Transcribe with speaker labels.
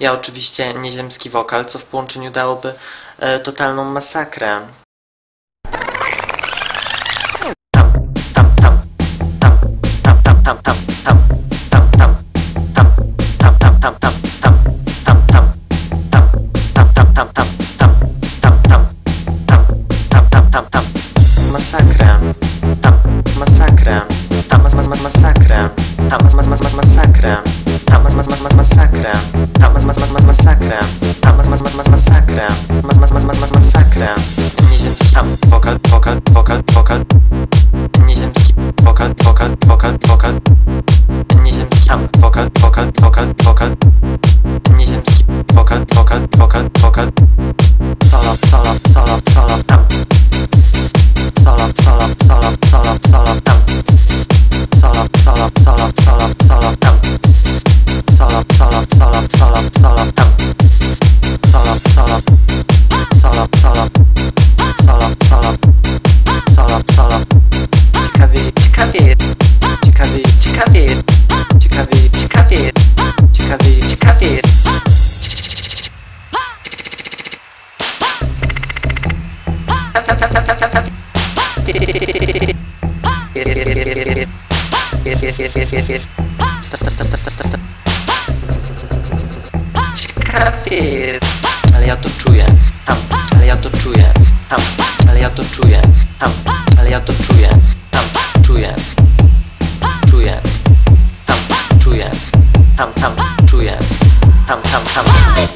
Speaker 1: Ja oczywiście nieziemski wokal, co w połączeniu dałoby e, totalną masakrę. Tam, tam, tam, tam, tam, tam, tam, tam. Masakra, tam, masakra, tam, mas, mas, masakra, tam, mas, mas, mas, masakra mas, mas, mas, mas, masakrę, tam, mas, mas, mas, mas, masakrę, tam, mas, mas, mas, mas, masakrę, mas, mas, mas, mas, mas, masakrę, nieziemski, tam, wokal, wokal, wokal, wokal, nieziemski, wokal, wokal, wokal, wokal, nieziemski, tam, wokal, wokal, wokal, wokal, nieziemski, wokal, wokal, wokal, wokal, ciekawie, ciekawie, ciekawie, ciekawie, ciekawie, jest, jest, jest, jest, jest. Sta, sta, sta, sta, sta, sta, sta. Ciekawie. Ale ja to czuję. Tam, ale ja to czuję. Tam, ale ja to czuję. Tam, ale ja to czuję. Tam, tam, czuję. Tam, tam, tam.